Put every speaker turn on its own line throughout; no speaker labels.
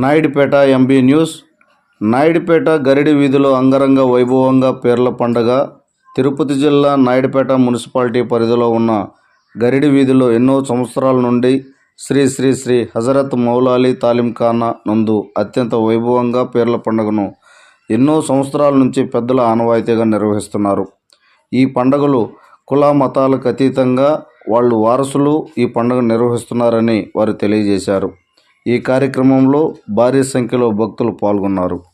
Naidupeta MB news. Naidupeta గరిడి వీధిలో అంగరంగ వైభవంగా పేర్ల పండగ. తిరుపతి జిల్లా నాయుడుపేట మున్సిపాలిటీ పరిధిలో ఉన్న గరిడి వీధిలో ఎన్నో సంవత్సరాల నుండి శ్రీ శ్రీ శ్రీ హజరత్ మౌలాలి తాలింఖానా నందు అత్యంత వైభవంగా పేర్ల పండుగను ఎన్నో సంవత్సరాల నుంచి పెద్దల ఆనవాయితీగా నిర్వహిస్తున్నారు. ఈ పండుగలు కుల మతాలకు అతీతంగా వాళ్ళు వారసులు ఈ పండుగ నిర్వహిస్తున్నారని వారు తెలియజేశారు. ఈ కార్యక్రమంలో భారీ సంఖ్యలో భక్తులు పాల్గొన్నారు.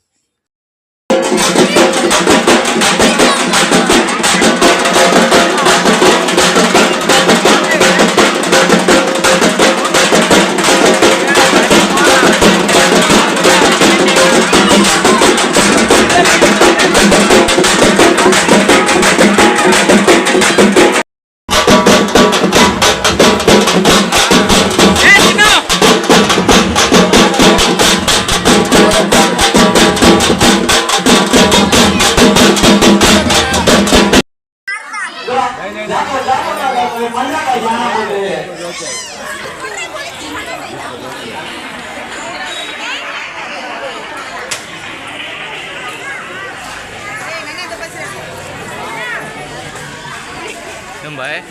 ભાઈ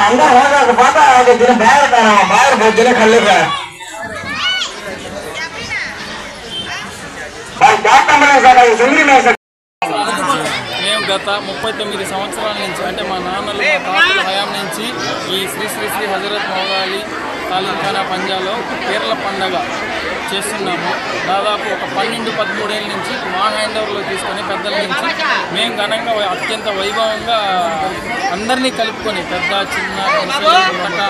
ಹಂಗ ಹೋಗೋದು ಪಾಪ ಅದು ದಿನ ಬೇರೆ ತಾನ ಬಾರ್ ಬೋದು ದಿನ ಕಲ್ಲಿಗ ಬಾರ್ ಜಾತ
ಮನೆ ಸಾಕಾಗಿ ಸುಮ್ಮನೆ గత ముప్పై తొమ్మిది సంవత్సరాల నుంచి అంటే మా నాన్నలు మా తాతల హయాం నుంచి ఈ శ్రీ శ్రీ శ్రీ హజరత్ మౌలాలి తాలింఖానా పంజాలో పీర్ల పండగ చేస్తున్నాము. దాదాపు ఒక పన్నెండు పదమూడేళ్ళ నుంచి మా హ్యాండ్ ఓవర్లో తీసుకొని పెద్దల నుంచి మేము ఘనంగా అత్యంత వైభవంగా అందరినీ కలుపుకొని పెద్ద చిన్న ముసలి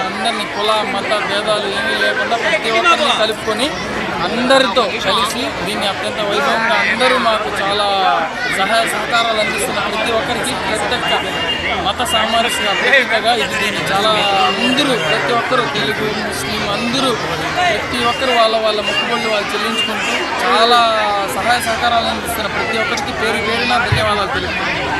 అందరినీ కుల మత భేదాలు ఏమీ లేకుండా ప్రతి ఒక్కరిని కలుపుకొని అందరితో కలిసి దీన్ని అత్యంత వైభవంగా అందరూ మాకు చాలా సహాయ సహకారాలు అందిస్తున్నారు ప్రతి ఒక్కరికి ప్రత్యేక మత సామరస్యంగా ఇది దీన్ని చాలా అందరూ ప్రతి ఒక్కరు తెలుగు ముస్లిం అందరూ ప్రతి ఒక్కరు వాళ్ళ వాళ్ళ మొక్కుబళ్ళు వాళ్ళు చెల్లించుకుంటూ చాలా సహాయ సహకారాలు అందిస్తున్న ప్రతి ఒక్కరికి పేరు పేరున ధన్యవాదాలు తెలుపుతున్నాను.